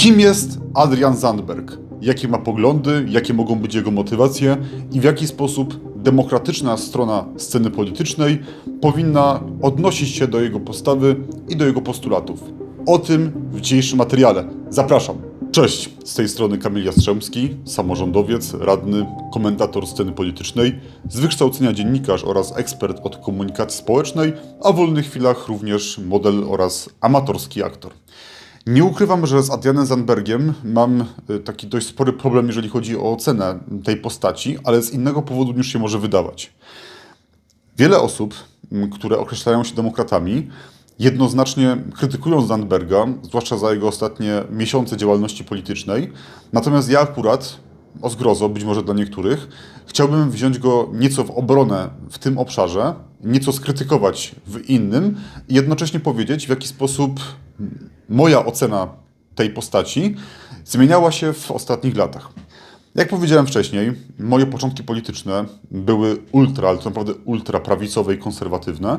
Kim jest Adrian Zandberg? Jakie ma poglądy, jakie mogą być jego motywacje i w jaki sposób demokratyczna strona sceny politycznej powinna odnosić się do jego postawy i do jego postulatów? O tym w dzisiejszym materiale. Zapraszam. Cześć, z tej strony Kamil Jastrzębski, samorządowiec, radny, komentator sceny politycznej, z wykształcenia dziennikarz oraz ekspert od komunikacji społecznej, a w wolnych chwilach również model oraz amatorski aktor. Nie ukrywam, że z Adrianem Zandbergiem mam y, taki dość spory problem, jeżeli chodzi o ocenę tej postaci, ale z innego powodu niż się może wydawać. Wiele osób, które określają się demokratami, jednoznacznie krytykują Zandberga, zwłaszcza za jego ostatnie miesiące działalności politycznej. Natomiast ja akurat, o zgrozo, być może dla niektórych, chciałbym wziąć go nieco w obronę w tym obszarze, nieco skrytykować w innym i jednocześnie powiedzieć, w jaki sposób moja ocena tej postaci zmieniała się w ostatnich latach. Jak powiedziałem wcześniej, moje początki polityczne były ultra, ale to naprawdę ultra prawicowe i konserwatywne.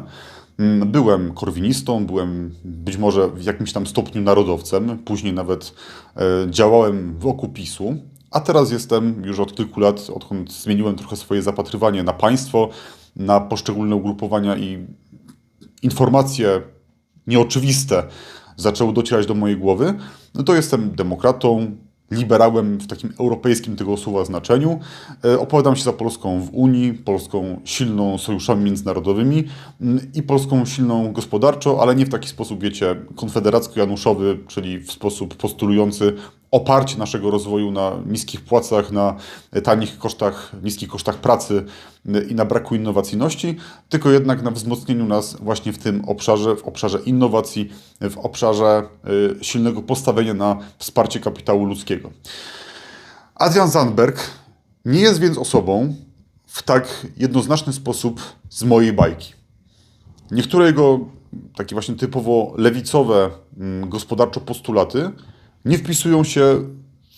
Mm, Byłem korwinistą, byłem być może w jakimś tam stopniu narodowcem, później nawet e, działałem wokół PiSu, a teraz jestem już od kilku lat, odkąd zmieniłem trochę swoje zapatrywanie na państwo, na poszczególne ugrupowania i informacje nieoczywiste zaczęły docierać do mojej głowy, no to jestem demokratą, liberałem w takim europejskim tego słowa znaczeniu. E, Opowiadam się za Polską w Unii, Polską silną sojuszami międzynarodowymi mm, i Polską silną gospodarczo, ale nie w taki sposób, wiecie, konfederacko-januszowy, czyli w sposób postulujący oparcie naszego rozwoju na niskich płacach, na tanich kosztach, niskich kosztach pracy y, i na braku innowacyjności, tylko jednak na wzmocnieniu nas właśnie w tym obszarze, w obszarze innowacji, w obszarze y, silnego postawienia na wsparcie kapitału ludzkiego. Adrian Zandberg nie jest więc osobą w tak jednoznaczny sposób z mojej bajki. Niektóre jego takie właśnie typowo lewicowe mm, gospodarczo postulaty nie wpisują się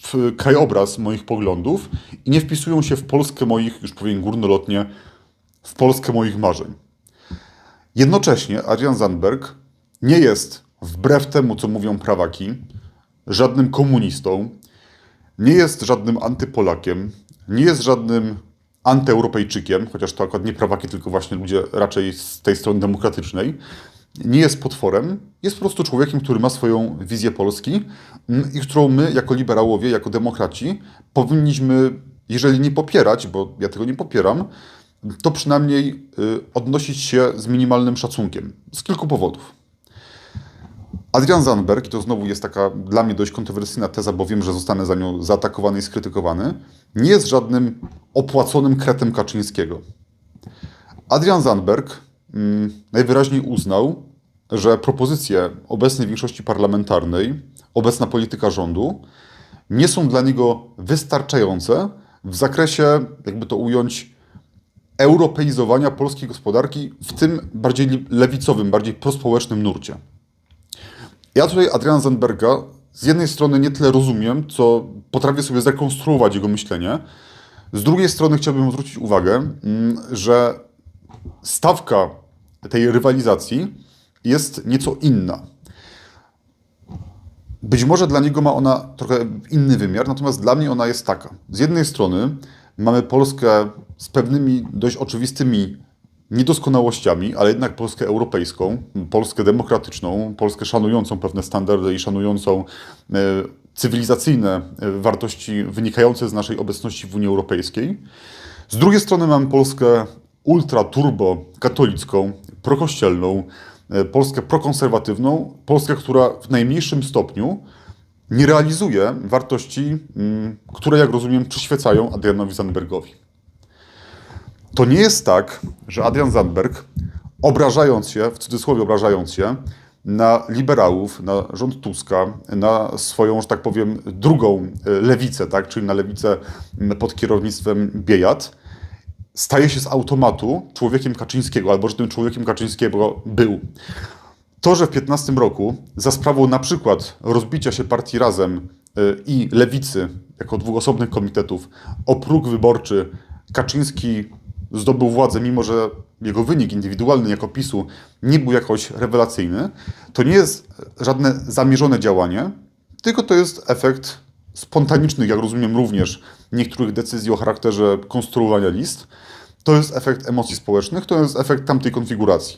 w krajobraz moich poglądów i nie wpisują się w Polskę moich, już powiem górnolotnie, w Polskę moich marzeń. Jednocześnie Adrian Zandberg nie jest, wbrew temu co mówią prawaki, żadnym komunistą, nie jest żadnym antypolakiem, nie jest żadnym antyeuropejczykiem, chociaż to akurat nie prawaki, tylko właśnie ludzie raczej z tej strony demokratycznej. Nie jest potworem, jest po prostu człowiekiem, który ma swoją wizję Polski mm, i którą my, jako liberałowie, jako demokraci, powinniśmy, jeżeli nie popierać, bo ja tego nie popieram, to przynajmniej y, odnosić się z minimalnym szacunkiem. Z kilku powodów. Adrian Zandberg, i to znowu jest taka dla mnie dość kontrowersyjna teza, bo wiem, że zostanę za nią zaatakowany i skrytykowany, nie jest żadnym opłaconym kretem Kaczyńskiego. Adrian Zandberg najwyraźniej uznał, że propozycje obecnej większości parlamentarnej, obecna polityka rządu nie są dla niego wystarczające w zakresie, jakby to ująć, europeizowania polskiej gospodarki w tym bardziej lewicowym, bardziej prospołecznym nurcie. Ja tutaj Adriana Zandberga z jednej strony nie tyle rozumiem, co potrafię sobie zrekonstruować jego myślenie. Z drugiej strony chciałbym zwrócić uwagę, mm, że stawka tej rywalizacji jest nieco inna. Być może dla niego ma ona trochę inny wymiar, natomiast dla mnie ona jest taka. Z jednej strony mamy Polskę z pewnymi dość oczywistymi niedoskonałościami, ale jednak Polskę europejską, Polskę demokratyczną, Polskę szanującą pewne standardy i szanującą e, cywilizacyjne e, wartości wynikające z naszej obecności w Unii Europejskiej. Z drugiej strony mamy Polskę ultra turbo katolicką, prokościelną, e, Polskę prokonserwatywną, Polskę, która w najmniejszym stopniu nie realizuje wartości, mm, które, jak rozumiem, przyświecają Adrianowi Zandbergowi. To nie jest tak, że Adrian Zandberg, obrażając się, w cudzysłowie obrażając się, na liberałów, na rząd Tuska, na swoją, że tak powiem, drugą e, lewicę, tak, czyli na lewicę pod kierownictwem Biejat, staje się z automatu człowiekiem Kaczyńskiego, albo że tym człowiekiem Kaczyńskiego był. To, że w 15 roku za sprawą na przykład rozbicia się partii Razem y, i Lewicy jako dwóch osobnych komitetów o próg wyborczy Kaczyński zdobył władzę, mimo że jego wynik indywidualny jako PiSu nie był jakoś rewelacyjny, to nie jest żadne zamierzone działanie, tylko to jest efekt spontanicznych, jak rozumiem również, niektórych decyzji o charakterze konstruowania list. To jest efekt emocji społecznych, to jest efekt tamtej konfiguracji.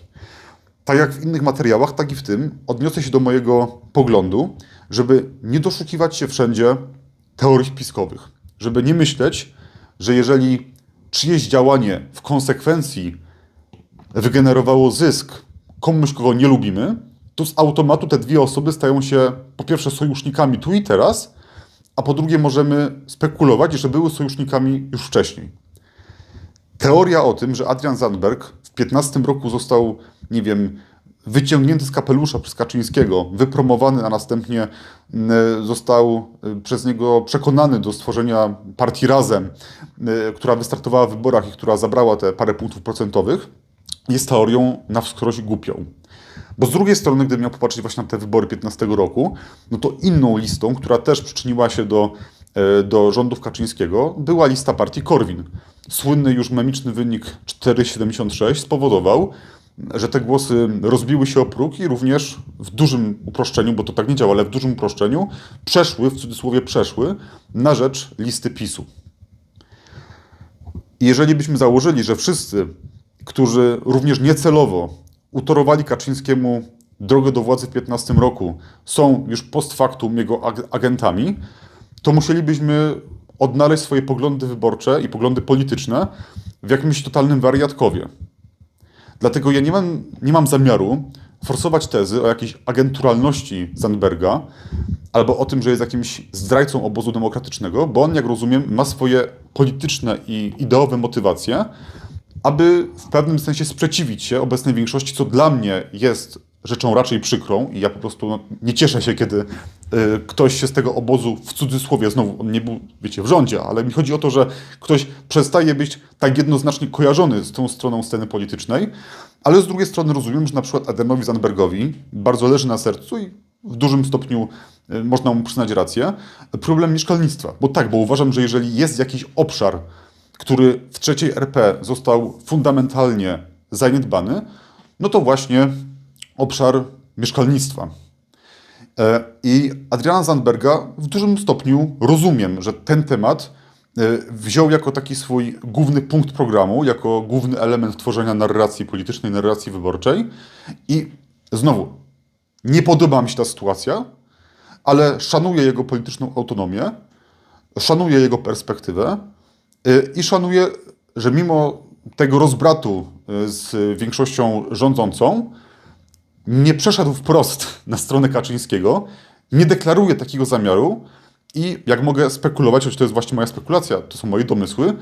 Tak jak w innych materiałach, tak i w tym odniosę się do mojego poglądu, żeby nie doszukiwać się wszędzie teorii spiskowych. Żeby nie myśleć, że jeżeli czyjeś działanie w konsekwencji wygenerowało zysk komuś, kogo nie lubimy, to z automatu te dwie osoby stają się po pierwsze sojusznikami tu i teraz, a po drugie możemy spekulować, że były sojusznikami już wcześniej. Teoria o tym, że Adrian Zandberg w 15 roku został, nie wiem, wyciągnięty z kapelusza przez Kaczyńskiego, wypromowany, a następnie został y, przez niego przekonany do stworzenia partii Razem, y, która wystartowała w wyborach i która zabrała te parę punktów procentowych, jest teorią na wskroś głupią. Bo z drugiej strony, gdybym miał popatrzeć właśnie na te wybory 15 roku, no to inną listą, która też przyczyniła się do, e, do rządów Kaczyńskiego, była lista partii Korwin. Słynny już memiczny wynik 4,76 spowodował, że te głosy rozbiły się o próg i również w dużym uproszczeniu, bo to tak nie działa, ale w dużym uproszczeniu, przeszły, w cudzysłowie przeszły, na rzecz listy PiSu. I jeżeli byśmy założyli, że wszyscy, którzy również niecelowo utorowali Kaczyńskiemu drogę do władzy w 15 roku, są już post factum jego ag- agentami, to musielibyśmy odnaleźć swoje poglądy wyborcze i poglądy polityczne w jakimś totalnym wariatkowie. Dlatego ja nie mam, nie mam zamiaru forsować tezy o jakiejś agenturalności Zandberga albo o tym, że jest jakimś zdrajcą obozu demokratycznego, bo on, jak rozumiem, ma swoje polityczne i ideowe motywacje, aby w pewnym sensie sprzeciwić się obecnej większości, co dla mnie jest rzeczą raczej przykrą i ja po prostu no, nie cieszę się, kiedy y, ktoś się z tego obozu, w cudzysłowie, znowu on nie był, wiecie, w rządzie, ale mi chodzi o to, że ktoś przestaje być tak jednoznacznie kojarzony z tą stroną sceny politycznej, ale z drugiej strony rozumiem, że na przykład Adenowi Zandbergowi bardzo leży na sercu i w dużym stopniu y, można mu przyznać rację, problem mieszkalnictwa. Bo tak, bo uważam, że jeżeli jest jakiś obszar, który w trzeciej RP został fundamentalnie zaniedbany, no to właśnie obszar mieszkalnictwa. E, I Adriana Zandberga w dużym stopniu rozumiem, że ten temat e, wziął jako taki swój główny punkt programu, jako główny element tworzenia narracji politycznej, narracji wyborczej. I znowu, nie podoba mi się ta sytuacja, ale szanuję jego polityczną autonomię, szanuję jego perspektywę i szanuję, że mimo tego rozbratu y, z większością rządzącą, nie przeszedł wprost na stronę Kaczyńskiego, nie deklaruje takiego zamiaru i jak mogę spekulować, choć to jest właśnie moja spekulacja, to są moje domysły,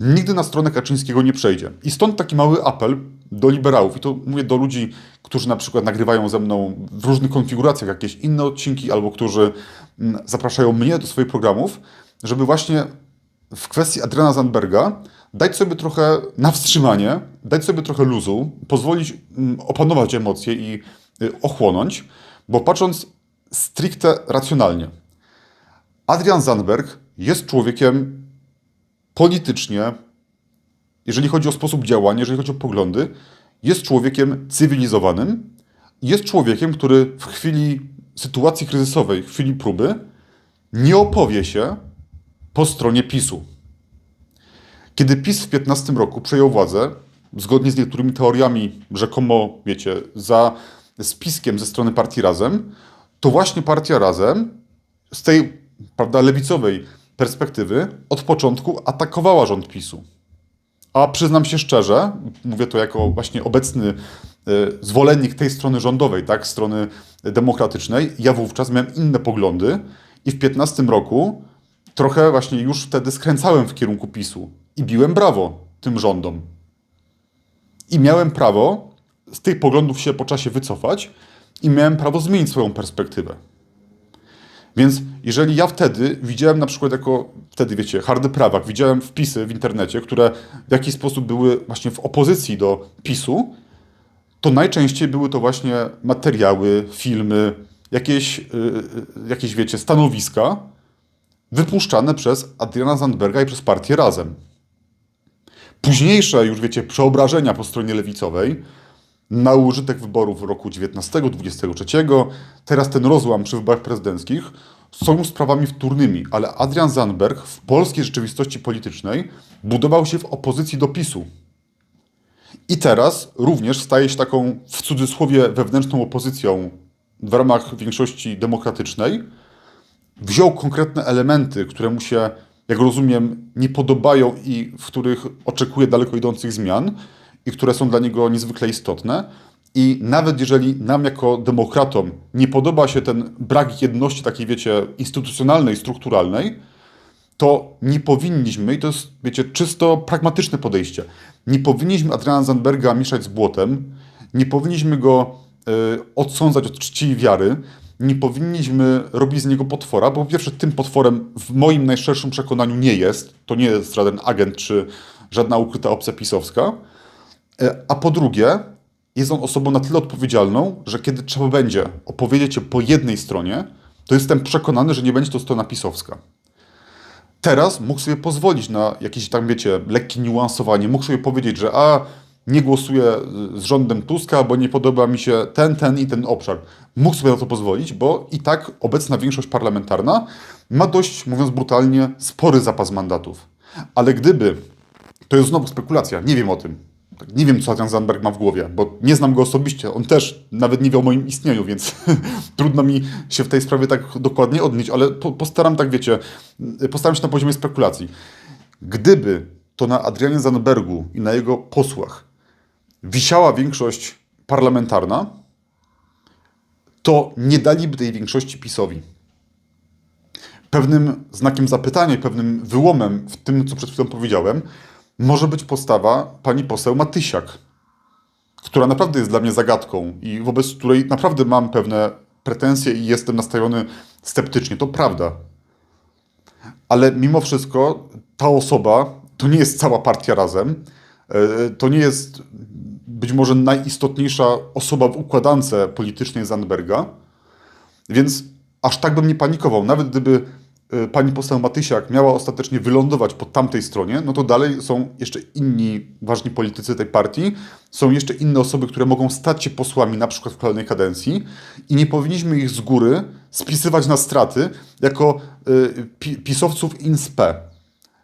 nigdy na stronę Kaczyńskiego nie przejdzie. I stąd taki mały apel do liberałów, i to mówię do ludzi, którzy na przykład nagrywają ze mną w różnych konfiguracjach jakieś inne odcinki, albo którzy mm, zapraszają mnie do swoich programów, żeby właśnie w kwestii Adriana Zandberga dać sobie trochę na wstrzymanie, dać sobie trochę luzu, pozwolić mm, opanować emocje i y, ochłonąć, bo patrząc stricte racjonalnie, Adrian Zandberg jest człowiekiem politycznie, jeżeli chodzi o sposób działania, jeżeli chodzi o poglądy, jest człowiekiem cywilizowanym, jest człowiekiem, który w chwili sytuacji kryzysowej, w chwili próby, nie opowie się po stronie PiSu. Kiedy PiS w 15 roku przejął władzę, zgodnie z niektórymi teoriami, rzekomo, wiecie, za spiskiem ze strony partii Razem, to właśnie partia Razem z tej prawda, lewicowej perspektywy od początku atakowała rząd PiSu. A przyznam się szczerze, mówię to jako właśnie obecny y, zwolennik tej strony rządowej, tak, strony demokratycznej, ja wówczas miałem inne poglądy i w 15 roku trochę właśnie już wtedy skręcałem w kierunku PiSu i biłem brawo tym rządom. I miałem prawo z tych poglądów się po czasie wycofać i miałem prawo zmienić swoją perspektywę. Więc jeżeli ja wtedy widziałem na przykład jako, wtedy wiecie, hardy prawak, widziałem wpisy w internecie, które w jakiś sposób były właśnie w opozycji do PiSu, to najczęściej były to właśnie materiały, filmy, jakieś, yy, jakieś wiecie, stanowiska wypuszczane przez Adriana Zandberga i przez partię Razem. Późniejsze już, wiecie, przeobrażenia po stronie lewicowej na użytek wyborów roku 19, 23, teraz ten rozłam przy wyborach prezydenckich, są sprawami wtórnymi, ale Adrian Zandberg w polskiej rzeczywistości politycznej budował się w opozycji do PiSu. I teraz również staje się taką, w cudzysłowie, wewnętrzną opozycją w ramach większości demokratycznej. Wziął konkretne elementy, które mu się, jak rozumiem, nie podobają i w których oczekuje daleko idących zmian i które są dla niego niezwykle istotne. I nawet jeżeli nam jako demokratom nie podoba się ten brak jedności takiej, wiecie, instytucjonalnej, strukturalnej, to nie powinniśmy, i to jest, wiecie, czysto pragmatyczne podejście, nie powinniśmy Adriana Zandberga mieszać z błotem, nie powinniśmy go y, odsądzać od czci i wiary, nie powinniśmy robić z niego potwora, bo po pierwsze tym potworem w moim najszerszym przekonaniu nie jest, to nie jest żaden agent czy żadna ukryta opcja pisowska, y, a po drugie jest on osobą na tyle odpowiedzialną, że kiedy trzeba będzie opowiedzieć się po jednej stronie, to jestem przekonany, że nie będzie to strona pisowska. Teraz mógł sobie pozwolić na jakieś tam, wiecie, lekkie niuansowanie. Mógł sobie powiedzieć, że a, nie głosuję z rządem Tuska, bo nie podoba mi się ten, ten i ten obszar. Mógł sobie na to pozwolić, bo i tak obecna większość parlamentarna ma dość, mówiąc brutalnie, spory zapas mandatów. Ale gdyby, to jest znowu spekulacja, nie wiem o tym, nie wiem, co Adrian Zandberg ma w głowie, bo nie znam go osobiście. On też nawet nie wie o moim istnieniu, więc trudno mi się w tej sprawie tak dokładnie odnieść, ale po, postaram, tak wiecie, postaram się na poziomie spekulacji. Gdyby to na Adrianie Zandbergu i na jego posłach wisiała większość parlamentarna, to nie daliby tej większości PiSowi. Pewnym znakiem zapytania pewnym wyłomem w tym, co przed chwilą powiedziałem, może być postawa pani poseł Matysiak, która naprawdę jest dla mnie zagadką i wobec której naprawdę mam pewne pretensje i jestem nastawiony sceptycznie. To prawda. Ale mimo wszystko ta osoba to nie jest cała partia razem. E, to nie jest być może najistotniejsza osoba w układance politycznej Zandberga. Więc aż tak bym nie panikował. Nawet gdyby Y, pani poseł Matysiak miała ostatecznie wylądować po tamtej stronie, no to dalej są jeszcze inni ważni politycy tej partii, są jeszcze inne osoby, które mogą stać się posłami na przykład w kolejnej kadencji i nie powinniśmy ich z góry spisywać na straty jako y, pisowców inspe.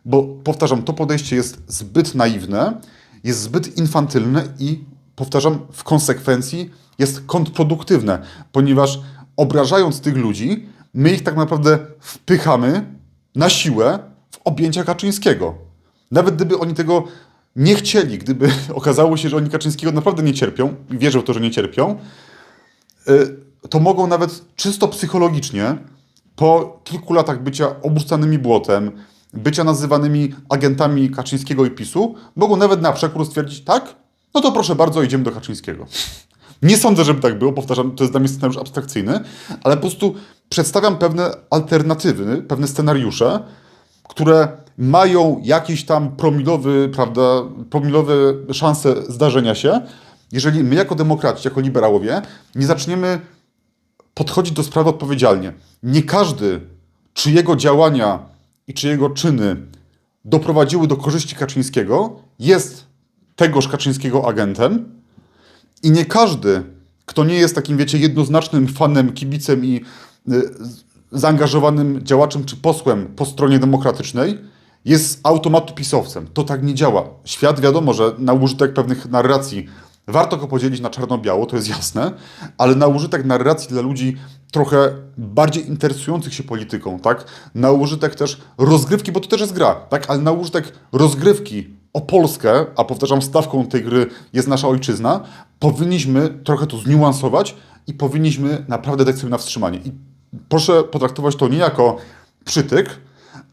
Bo powtarzam, to podejście jest zbyt naiwne, jest zbyt infantylne i powtarzam, w konsekwencji jest kontrproduktywne, ponieważ obrażając tych ludzi, my ich tak naprawdę wpychamy na siłę w objęcia Kaczyńskiego. Nawet gdyby oni tego nie chcieli, gdyby okazało się, że oni Kaczyńskiego naprawdę nie cierpią, i wierzę w to, że nie cierpią, y, to mogą nawet czysto psychologicznie po kilku latach bycia obrzucanymi błotem, bycia nazywanymi agentami Kaczyńskiego i PiSu, mogą nawet na przekór stwierdzić, tak, no to proszę bardzo, idziemy do Kaczyńskiego. Nie sądzę, żeby tak było, powtarzam, to jest dla mnie scenariusz abstrakcyjny, ale po prostu przedstawiam pewne alternatywy, pewne scenariusze, które mają jakiś tam promilowy, prawda, promilowe szanse zdarzenia się, jeżeli my jako demokraci, jako liberałowie nie zaczniemy podchodzić do sprawy odpowiedzialnie. Nie każdy, czyjego działania i czyjego czyny doprowadziły do korzyści Kaczyńskiego, jest tegoż Kaczyńskiego agentem i nie każdy, kto nie jest takim, wiecie, jednoznacznym fanem, kibicem i Y, zaangażowanym działaczem czy posłem po stronie demokratycznej jest z automatu pisowcem. To tak nie działa. Świat wiadomo, że na użytek pewnych narracji warto go podzielić na czarno-biało, to jest jasne, ale na użytek narracji dla ludzi trochę bardziej interesujących się polityką, tak? Na użytek też rozgrywki, bo to też jest gra, tak? Ale na użytek rozgrywki o Polskę, a powtarzam, stawką tej gry jest nasza ojczyzna, powinniśmy trochę to zniuansować i powinniśmy naprawdę dać sobie na wstrzymanie. I proszę potraktować to nie jako przytyk,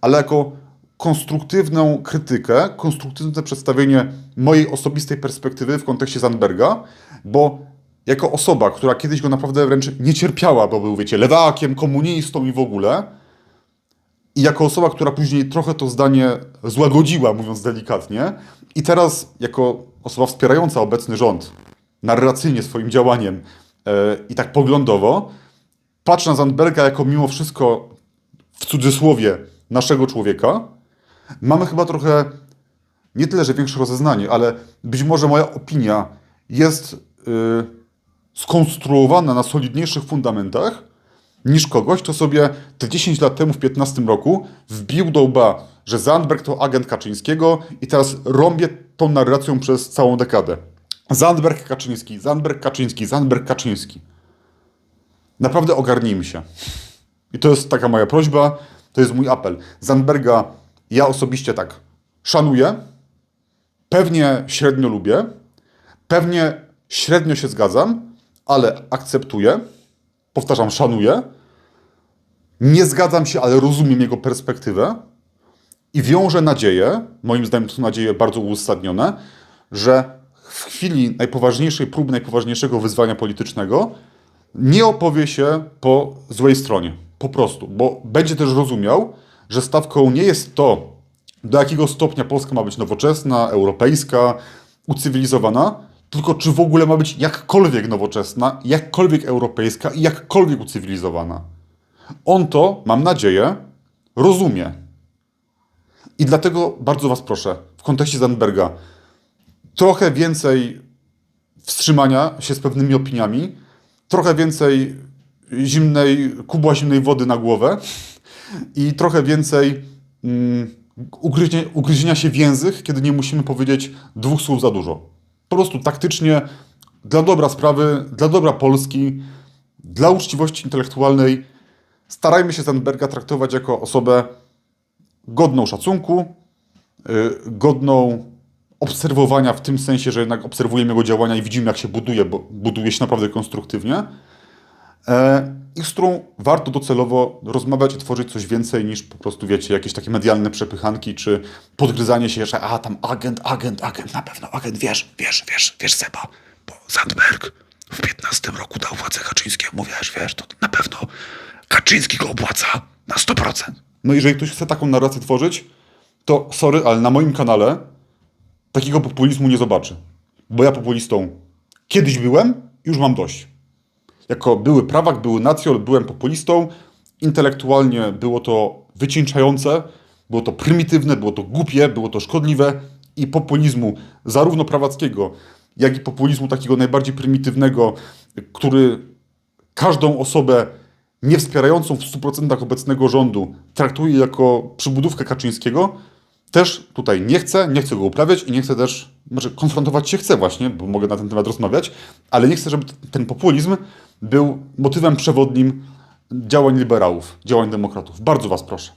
ale jako konstruktywną krytykę, konstruktywne przedstawienie mojej osobistej perspektywy w kontekście Zandberga, bo jako osoba, która kiedyś go naprawdę wręcz nie cierpiała, bo był, wiecie, lewakiem, komunistą i w ogóle, i jako osoba, która później trochę to zdanie złagodziła, mówiąc delikatnie, i teraz jako osoba wspierająca obecny rząd narracyjnie swoim działaniem yy, i tak poglądowo, patrzę na Zandberga jako mimo wszystko, w cudzysłowie, naszego człowieka, mamy chyba trochę nie tyle, że większe rozeznanie, ale być może moja opinia jest yy, skonstruowana na solidniejszych fundamentach niż kogoś, kto sobie te 10 lat temu, w 15 roku, wbił do łba, że Zandberg to agent Kaczyńskiego i teraz rąbie tą narracją przez całą dekadę. Zandberg Kaczyński, Zandberg Kaczyński, Zandberg Kaczyński. Naprawdę ogarnijmy się. I to jest taka moja prośba, to jest mój apel. Zandberga ja osobiście tak szanuję, pewnie średnio lubię, pewnie średnio się zgadzam, ale akceptuję, powtarzam, szanuję. Nie zgadzam się, ale rozumiem jego perspektywę i wiążę nadzieję, moim zdaniem to są nadzieje bardzo uzasadnione, że w chwili najpoważniejszej próby, najpoważniejszego wyzwania politycznego nie opowie się po złej stronie. Po prostu, bo będzie też rozumiał, że stawką nie jest to, do jakiego stopnia Polska ma być nowoczesna, europejska, ucywilizowana, tylko czy w ogóle ma być jakkolwiek nowoczesna, jakkolwiek europejska i jakkolwiek ucywilizowana. On to, mam nadzieję, rozumie. I dlatego bardzo Was proszę, w kontekście Zandberga, trochę więcej wstrzymania się z pewnymi opiniami, trochę więcej zimnej, kubła zimnej wody na głowę i trochę więcej mm, ugryzienia, się w język, kiedy nie musimy powiedzieć dwóch słów za dużo. Po prostu taktycznie, dla dobra sprawy, dla dobra Polski, dla uczciwości intelektualnej, starajmy się Zandberga traktować jako osobę godną szacunku, yy, godną obserwowania w tym sensie, że jednak obserwujemy jego działania i widzimy, jak się buduje, bo buduje się naprawdę konstruktywnie i z którą warto docelowo rozmawiać i tworzyć coś więcej niż po prostu, wiecie, jakieś takie medialne przepychanki, czy podgryzanie się, że a, tam agent, agent, agent, na pewno agent, wiesz, wiesz, wiesz, wiesz, Seba, bo Zandberg w 15 roku dał władzę Kaczyńskiemu, wiesz, wiesz, to na pewno Kaczyński go opłaca na 100%. No jeżeli ktoś chce taką narrację tworzyć, to sorry, ale na moim kanale takiego populizmu nie zobaczy. Bo ja populistą kiedyś byłem i już mam dość. Jako były prawak, były nacjol, byłem populistą. Intelektualnie było to wycieńczające, było to prymitywne, było to głupie, było to szkodliwe i populizmu zarówno prawackiego, jak i populizmu takiego najbardziej prymitywnego, który każdą osobę nie wspierającą w 100% obecnego rządu traktuje jako przybudówkę Kaczyńskiego, też tutaj nie chcę, nie chcę go uprawiać i nie chcę też, może konfrontować się chcę właśnie, bo mogę na ten temat rozmawiać, ale nie chcę, żeby ten populizm był motywem przewodnim działań liberałów, działań demokratów. Bardzo Was proszę.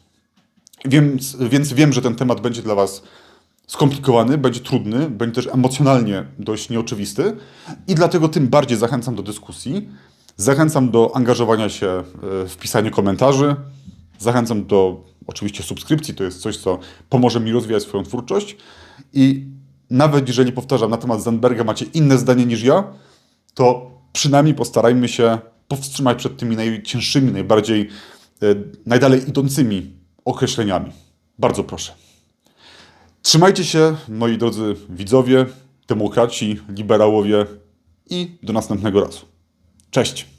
Więc, więc wiem, że ten temat będzie dla Was skomplikowany, będzie trudny, będzie też emocjonalnie dość nieoczywisty i dlatego tym bardziej zachęcam do dyskusji, zachęcam do angażowania się e, w pisanie komentarzy, zachęcam do oczywiście subskrypcji, to jest coś, co pomoże mi rozwijać swoją twórczość i nawet jeżeli, powtarzam, na temat Zandberga macie inne zdanie niż ja, to przynajmniej postarajmy się powstrzymać przed tymi najcięższymi, najbardziej, e, najdalej idącymi określeniami. Bardzo proszę. Trzymajcie się, moi drodzy widzowie, demokraci, liberałowie i do następnego razu. Cześć!